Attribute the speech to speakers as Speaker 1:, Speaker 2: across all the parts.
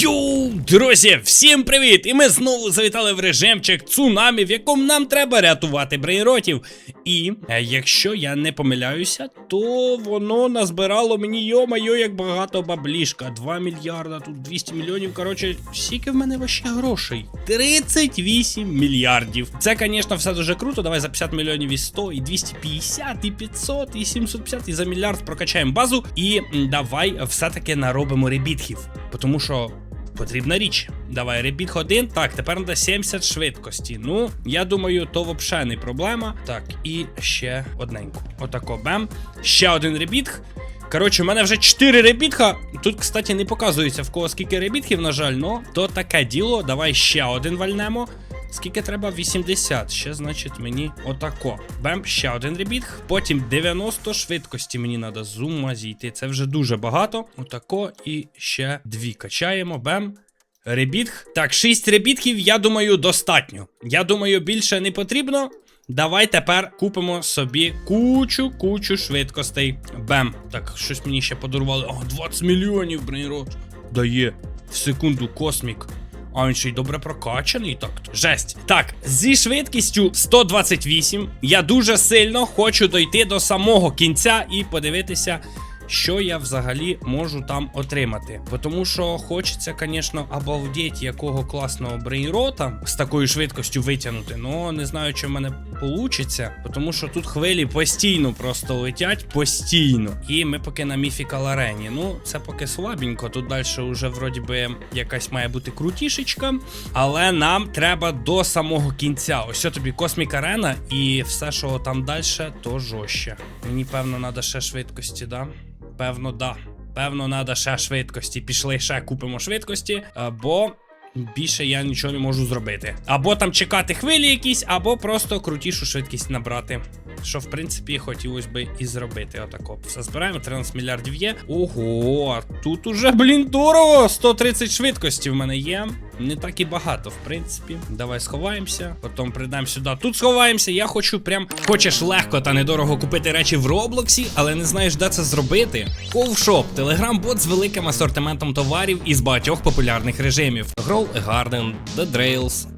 Speaker 1: Йоу, друзі, всім привіт! І ми знову завітали в режимчик цунамі, в якому нам треба рятувати брейнротів. І е, якщо я не помиляюся, то воно назбирало мені йо-майо, як багато баблішка. 2 мільярда, тут 200 мільйонів. Коротше, скільки в мене ваще грошей? 38 мільярдів. Це, звісно, все дуже круто. Давай за 50 мільйонів і 100, і 250, і 500, і 750, і за мільярд прокачаємо базу. І давай все-таки наробимо ребітхів. Тому що Потрібна річ. Давай, репіт один. Так, тепер треба 70 швидкості. Ну, я думаю, то взагалі не проблема. Так, і ще одненьку. Отако, бем. Ще один ребітх. Коротше, у мене вже 4 ребітха. Тут, кстати, не показується в кого скільки ребітхів, на жаль, но то таке діло. Давай ще один вальнемо. Скільки треба? 80. Ще, значить, мені отако. Бем, ще один ребітх. Потім 90 швидкості мені треба з ума зійти. Це вже дуже багато. Отако. І ще дві качаємо. Бем. Ребітх. Так, 6 ребітхів, я думаю, достатньо. Я думаю, більше не потрібно. Давай тепер купимо собі кучу, кучу швидкостей. Бем. Так, щось мені ще подарували. О, 20 мільйонів брейнрот. Дає. В секунду космік. А він ще й добре прокачаний так. Жесть. Так, зі швидкістю 128 я дуже сильно хочу дойти до самого кінця і подивитися. Що я взагалі можу там отримати? Бо Тому що хочеться, звісно, обалдеть якого класного брейнрота з такою швидкістю витягнути. Ну не знаю, чи в мене вийде. Тому що тут хвилі постійно просто летять, постійно. І ми поки на Mythical арені. Ну, це поки слабенько. Тут далі вже вроді би якась має бути крутішечка. Але нам треба до самого кінця. Ось тобі космік арена, і все, що там далі, то жорстче. Мені певно треба ще швидкості, да? Певно, да. Певно, треба ще швидкості. Пішли ще купимо швидкості, бо більше я нічого не можу зробити. Або там чекати хвилі якісь, або просто крутішу швидкість набрати. Що, в принципі, хотілося би і зробити. Отако. Все збираємо, 13 мільярдів є. Ого, тут уже, блін, дорого! 130 швидкості в мене є. Не так і багато, в принципі. Давай сховаємося, потім прийдемо сюди. Тут сховаємося. Я хочу прям. Хочеш легко та недорого купити речі в Роблоксі, але не знаєш, де це зробити. Ковшоп телеграм-бот з великим асортиментом товарів із багатьох популярних режимів: Grow a Garden, The Drails,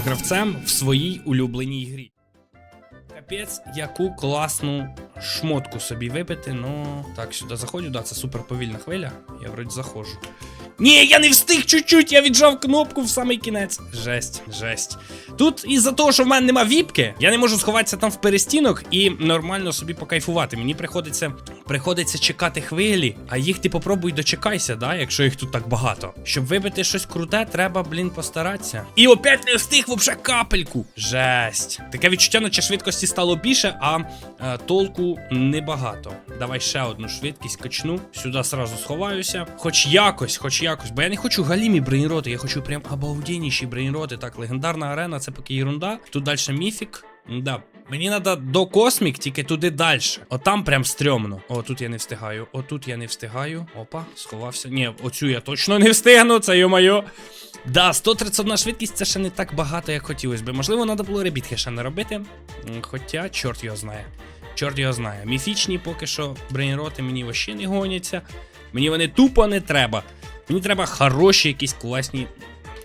Speaker 1: гравцем в своїй улюбленій грі. Капець, яку класну шмотку собі випити. Ну, так, сюди заходжу, да, це супер повільна хвиля. Я вроді заходжу. Ні, я не встиг чуть-чуть, я віджав кнопку в самий кінець. Жесть, жесть. Тут із-за того, що в мене нема віпки, я не можу сховатися там в перестінок і нормально собі покайфувати. Мені приходиться приходиться чекати хвилі, а їх ти попробуй дочекайся, да, якщо їх тут так багато. Щоб вибити щось круте, треба, блін, постаратися. І опять не встиг вообще капельку. Жесть. Таке відчуття, наче швидкості стало більше, а е, толку небагато. Давай ще одну швидкість качну. Сюди сразу сховаюся. Хоч якось, хоч якось. Бо я не хочу галімі брейнроти, я хочу прям обалденніші брейнроти. Так, легендарна арена це поки ерунда. Тут далі міфік. Да. Мені треба до космік, тільки туди далі. Отам прям стрьомно. О, тут я не встигаю. Отут я не встигаю. Опа, сховався. Ні, оцю я точно не встигну, це йо-моє. Да, 131 швидкість це ще не так багато, як хотілося би. Можливо, треба було ребітки ще не робити. Хоча, чорт його знає. Чорт його знає. Міфічні поки що брейнроти мені вообще не гоняться. Мені вони тупо не треба. Мені треба хороші якісь класні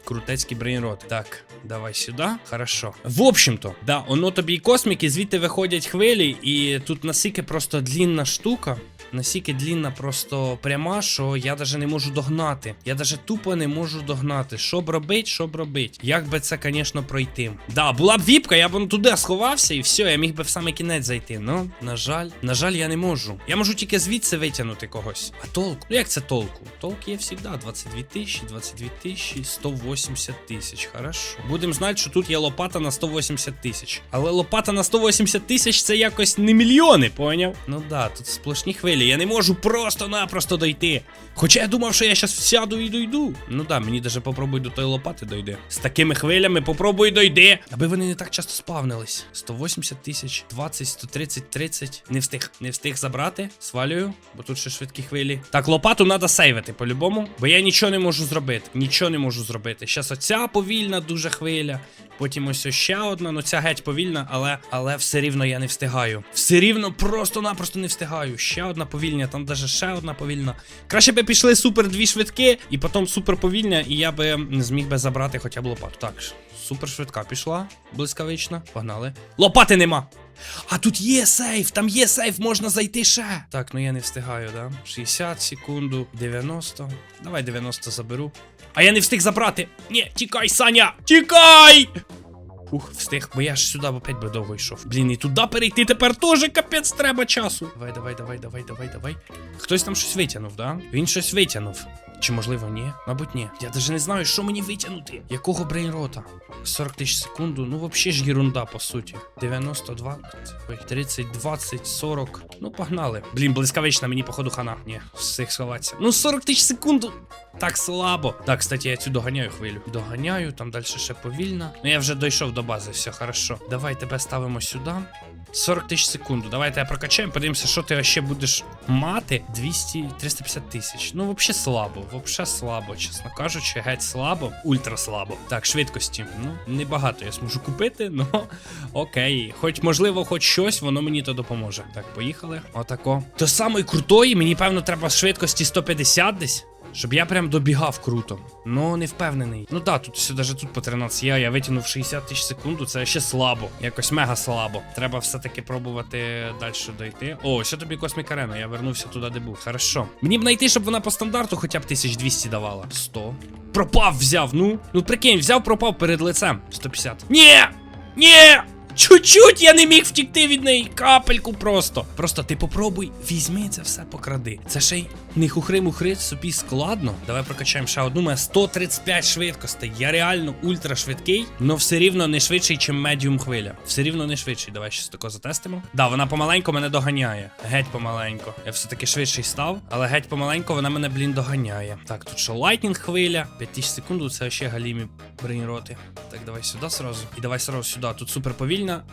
Speaker 1: крутецькі брейнроти. Так, давай сюди. Хорошо. В общем-то, да, оно тобі і косміки, звідти виходять хвилі, і тут настільки просто длінна штука. Настільки длінна просто пряма, що я даже не можу догнати. Я даже тупо не можу догнати. Що б робить, що б робить. Як би це, звісно, пройти. Да, була б віпка, я б туди сховався і все, я міг би в самий кінець зайти. Ну, на жаль, на жаль, я не можу. Я можу тільки звідси витягнути когось. А толку? Ну як це толку? Толк є завжди. 22 тисячі, 22 тисячі, 180 тисяч. Хорошо. Будемо знати, що тут є лопата на 180 тисяч. Але лопата на 180 тисяч це якось не мільйони, поняв? Ну да, тут сплошні хвилі хвилі. Я не можу просто-напросто дойти. Хоча я думав, що я зараз сяду і дойду. Ну да, мені даже попробуй до тої лопати дойди. З такими хвилями попробуй дойди. Аби вони не так часто спавнились. 180 тисяч, 20, 130, 30. Не встиг, не встиг забрати. Свалюю, бо тут ще швидкі хвилі. Так, лопату треба сейвити по-любому, бо я нічого не можу зробити. Нічого не можу зробити. Щас оця повільна дуже хвиля. Потім ось ще одна, ну ця геть повільна, але але все рівно я не встигаю. Все рівно просто-напросто не встигаю. Ще одна повільня, там даже ще одна повільна. Краще би пішли супер дві швидкі, і потім супер повільня, і я би зміг би забрати хоча б лопату. Так, супер швидка пішла, блискавична. Погнали. Лопати нема! А тут є сейф, там є сейф, можна зайти ще. Так, ну я не встигаю, да? 60 секунду, 90. Давай 90 заберу. А я не встиг забрати. Ні, тікай, Саня! Тікай! Ух, встиг, бо я ж сюди опять би довго йшов. Блін, і туди перейти тепер теж капець треба часу. Давай, давай, давай, давай, давай, давай. Хтось там щось витягнув, да? Він щось витягнув. Чи можливо ні? Мабуть, ні. Я навіть не знаю, що мені витягнути. Якого брейнрота? 40 тисяч секунду. Ну, взагалі ж єрунда, по суті. 92, ой, 30, 20, 40. Ну, погнали. Блін, блискавична, мені походу хана. Ні, встиг сховатися. Ну, 40 тисяч секунду. Так слабо. Так, кстати, я цю доганяю хвилю. Доганяю, там далі ще повільно. Ну я вже дійшов до бази, все хорошо. Давай тебе ставимо сюди. 40 тисяч секунду. Давайте я прокачаємо, подивимося, що ти ще будеш мати. 200, 350 тисяч. Ну, взагалі слабо, взагалі слабо, чесно кажучи, геть слабо, ультра слабо. Так, швидкості. Ну, небагато я зможу купити, ну окей. Хоч, можливо, хоч щось, воно мені то допоможе. Так, поїхали. Отако. До самої крутої, мені, певно, треба швидкості 150 десь. Щоб я прям добігав круто. Ну, не впевнений. Ну так, тут все даже тут по 13 я, я витягнув 60 тисяч секунду, це ще слабо. Якось мега слабо. Треба все-таки пробувати далі дойти. О, ще тобі космік арена, я вернувся туди, де був. Хорошо. Мені б знайти, щоб вона по стандарту хоча б 1200 давала. 100. Пропав, взяв, ну. Ну прикинь, взяв, пропав перед лицем. 150. Ні! Ні! Чуть-чуть я не міг втікти від неї. Капельку просто. Просто ти попробуй, візьми це все покради. Це ще й не хухри-мухри собі складно. Давай прокачаємо ще одну. У мене 135 швидкостей. Я реально ультра швидкий, але все рівно не швидший, ніж медіум хвиля. Все рівно не швидший. Давай щось тако затестимо. Да, вона помаленько мене доганяє. Геть помаленько. Я все-таки швидший став, але геть помаленько вона мене, блін, доганяє. Так, тут що лайтнінг хвиля. 5000 секунд, це ще галімі брейнроти. Так, давай сюда сразу. И давай сразу сюда. Тут супер повільно.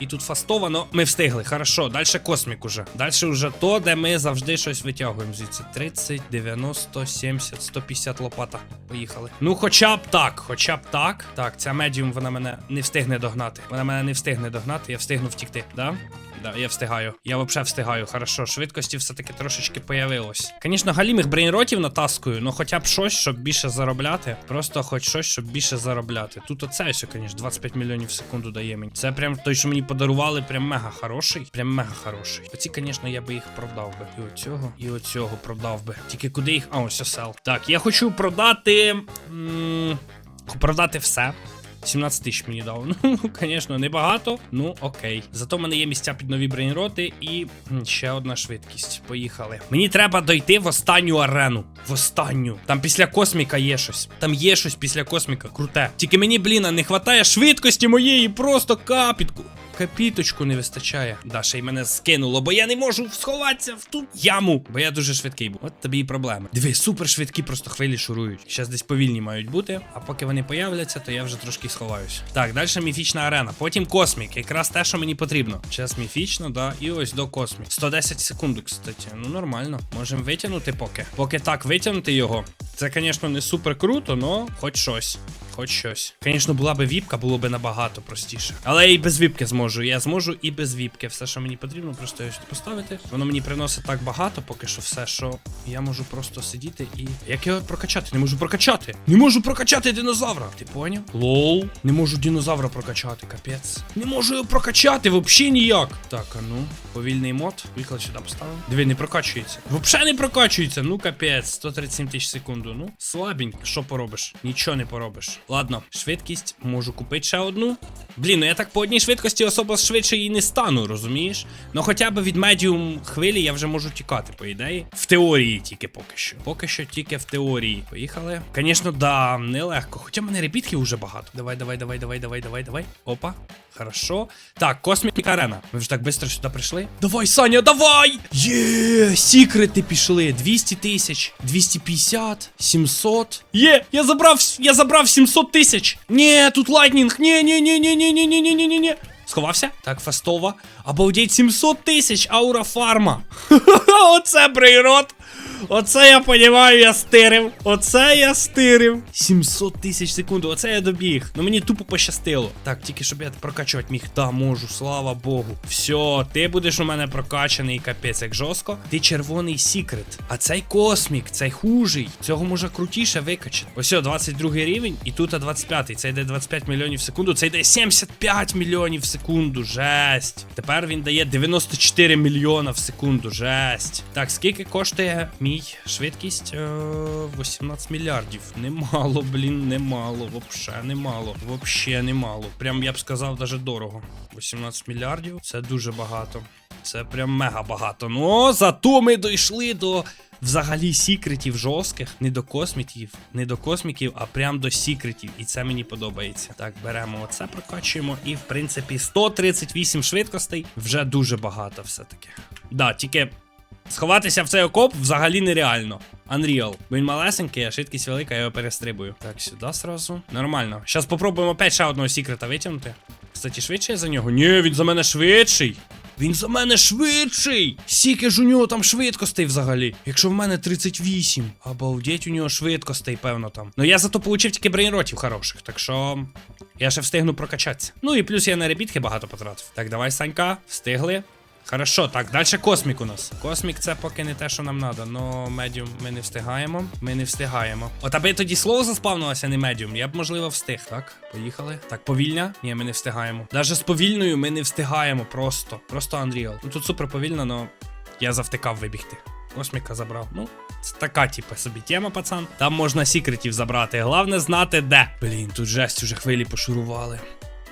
Speaker 1: І тут фастовано. Ми встигли. Хорошо. Далі космік уже. Далі вже то, де ми завжди щось витягуємо звідси. 30, 90, 70, 150 лопата. Поїхали. Ну, хоча б так, хоча б так. Так, ця медіум вона мене не встигне догнати. Вона мене не встигне догнати, я встигну втікти. Да? Да, я встигаю. Я взагалі встигаю. Хорошо, швидкості все-таки трошечки появилось. Звісно, галімих брейнротів натаскую, ну хоча б щось, щоб більше заробляти. Просто хоч щось, щоб більше заробляти. Тут оце звісно, 25 мільйонів в секунду дає мені. Це прям той, що мені подарували, прям мега хороший. Прям мега хороший. Оці, звісно, я би їх продав би. І оцього, і оцього продав би. Тільки куди їх. А, ось сел. Так, я хочу продати. М продати все. 17 тисяч мені дав. Ну, звісно, небагато. Ну, окей. Зато в мене є місця під нові брейнроти і ще одна швидкість. Поїхали. Мені треба дойти в останню арену. В останню. Там після косміка є щось. Там є щось після косміка. Круте. Тільки мені, блін, не вистачає швидкості моєї, просто капітку. Капіточку не вистачає. Да, ще й мене скинуло, бо я не можу сховатися в ту яму. Бо я дуже швидкий був. От тобі і проблеми. Диви, супер швидкі, просто хвилі шурують. Зараз десь повільні мають бути. А поки вони появляться, то я вже трошки сховаюсь. Так, далі міфічна арена. Потім космік. Якраз те, що мені потрібно. Час міфічно, да. І ось до космік. 110 секунд, кстати. Ну нормально. Можемо витягнути поки. Поки так витягнути його. Це, звісно, не супер круто, але хоч щось. Хоч щось. Звісно, була би віпка, було б набагато простіше. Але і без віпки зможу. Я зможу і без віпки. Все, що мені потрібно, просто його поставити. Воно мені приносить так багато, поки що все, що я можу просто сидіти і. Як його прокачати? Не можу прокачати. Не можу прокачати динозавра. Ти поняв? Лоу. Не можу динозавра прокачати, капець. Не можу його прокачати, взагалі ніяк. Так, а ну, повільний мод. Виклад сюди поставив. Диви, не прокачується. Взагалі не прокачується. Ну капець, 137 тисяч секунду. Ну, слабенько. Що поробиш? Нічого не поробиш. Ладно, швидкість можу купити ще одну. Блін, ну я так по одній швидкості особо швидше і не стану, розумієш? Ну хоча б від медіум хвилі я вже можу тікати, по ідеї. В теорії тільки поки що. Поки що тільки в теорії. Поїхали. Звісно, да, нелегко. Хоча в мене ребітків вже багато. Давай, давай, давай, давай, давай, давай, давай. Опа. Хорошо. Так, космік арена. Ми вже так швидко сюди прийшли. Давай, Саня, давай! Є, сікрети пішли. 200 тисяч, 250, 700. Є, я забрав, я забрав 700 тисяч. Ні, тут лайтнінг. Ні, ні, ні, ні, ні, ні. Сховався? Так, фастова. Обалдеть, 700 тисяч, аура фарма. Оце брейрот. Оце я понімаю, я стирив. Оце я стирив. 700 тисяч секунд, оце я добіг. Ну мені тупо пощастило. Так, тільки щоб я прокачувати міг. Да, можу, слава Богу. Все, ти будеш у мене прокачаний, капець, як жорстко. Ти червоний секрет. А цей космік, цей хужий. Цього може крутіше викачати. Ось, 22 рівень, і тут 25. Це йде 25 мільйонів в секунду. Це йде 75 мільйонів в секунду. Жесть. Тепер він дає 94 мільйона в секунду. Жесть. Так, скільки коштує мій швидкість? Е, 18 мільярдів. Немало, блін, немало. Вообще немало. Вообще немало. Прям я б сказав, даже дорого. 18 мільярдів. Це дуже багато. Це прям мега багато. Ну, зато ми дійшли до. Взагалі сікретів жорстких, не до космітів, не до косміків, а прям до сікретів. І це мені подобається. Так, беремо оце, прокачуємо. І в принципі 138 швидкостей вже дуже багато все-таки. Да, тільки сховатися в цей окоп взагалі нереально. Unreal. Він малесенький, а швидкість велика, я його перестрибую. Так, сюди сразу. Нормально. Зараз попробуємо опять ще одного секрета витягнути. Кстати, швидше за нього? Ні, він за мене швидший. Він за мене швидший! Скільки ж у нього там швидкостей взагалі? Якщо в мене 38. Обалдеть, у нього швидкостей, певно там. Ну я зато получив тільки брейнротів хороших, так що. Я ще встигну прокачатися. Ну і плюс я на ребітки багато потратив. Так, давай, Санька, встигли. Хорошо, так, далі космік у нас. Космік це поки не те, що нам треба. Но медіум ми не встигаємо. Ми не встигаємо. От аби тоді слово заспавнилося, не медіум, я б можливо встиг. Так, поїхали. Так, повільня? Ні, ми не встигаємо. Даже з повільною ми не встигаємо просто. Просто Unreal. Ну тут супер повільно, но я завтикав вибігти. Косміка забрав. Ну, це така, типу, собі тема, пацан. Там можна секретів забрати. Головне знати де. Блін, тут жесть уже хвилі пошурували.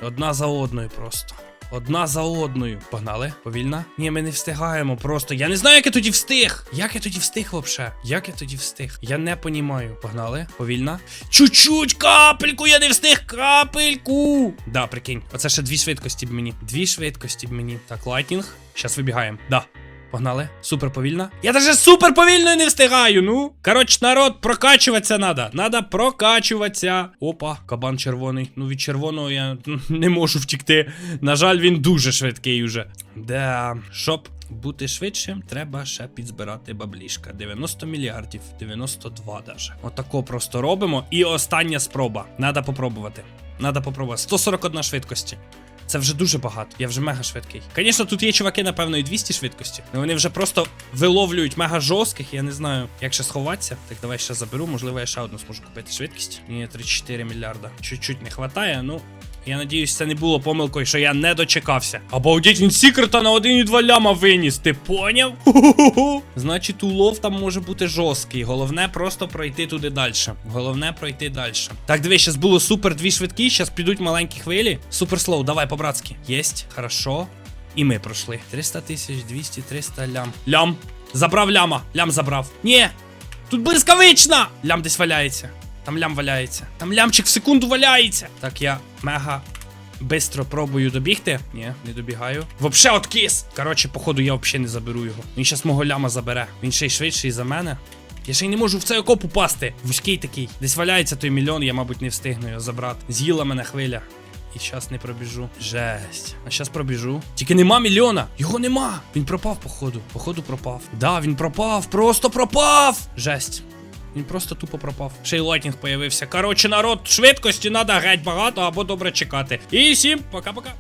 Speaker 1: Одна за одною просто. Одна за одною. Погнали? Повільно? Ні, ми не встигаємо просто. Я не знаю, як я тоді встиг. Як я тоді встиг вообще? Як я тоді встиг? Я не понімаю. Погнали? Повільно. Чуть-чуть, капельку, я не встиг, капельку. Да, прикинь. Оце ще дві швидкості б мені. Дві швидкості б мені. Так, лайтінг. Щас вибігаємо. Да. Погнали. Супер повільно. Я даже супер повільно не встигаю, ну. Коротше, народ, прокачуватися надо. Надо прокачуватися. Опа, кабан червоний. Ну, від червоного я не можу втікти. На жаль, він дуже швидкий уже. Да, щоб бути швидшим, треба ще підзбирати баблішка. 90 мільярдів, 92 даже. Отако просто робимо. І остання спроба. Надо попробувати. Надо попробувати. 141 швидкості. Це вже дуже багато. Я вже мега швидкий. Звісно, тут є чуваки, напевно, і 200 швидкості. але вони вже просто виловлюють мега жорстких. Я не знаю, як ще сховатися. Так, давай ще заберу. Можливо, я ще одну зможу купити швидкість. Ні, 34 мільярда. Чуть-чуть не вистачає, ну. Я надіюсь, це не було помилкою, що я не дочекався. Обалдеть, він секрета на 1,2 ляма виніс. Ти поняв? Ху-ху-ху. Значить, улов там може бути жорсткий. Головне просто пройти туди далі. Головне пройти далі. Так, дивись, зараз було супер дві швидкі, зараз підуть маленькі хвилі. Супер слоу, давай по-братськи. Єсть, хорошо. І ми пройшли. 300 тисяч, 200, 300 лям. Лям. Забрав ляма. Лям забрав. Ні. Тут блискавична! Лям десь валяється. Там лям валяється. Там лямчик в секунду валяється. Так, я мега бистро пробую добігти. Ні, не добігаю. Вообще откис. Коротше, походу, я взагалі не заберу його. Він щас мого ляма забере. Він ще й швидший за мене. Я ще й не можу в цей окоп упасти. Вузький такий. Десь валяється той мільйон, я, мабуть, не встигну його забрати. З'їла мене хвиля. І щас не пробіжу. Жесть. А щас пробіжу. Тільки нема мільйона. Його нема. Він пропав, походу. Походу, пропав. Да, він пропав. Просто пропав. Жесть. Він просто тупо пропав. Ще й лайтінг появився. Коротше, народ, швидкості треба геть багато або добре чекати. І всім пока-пока.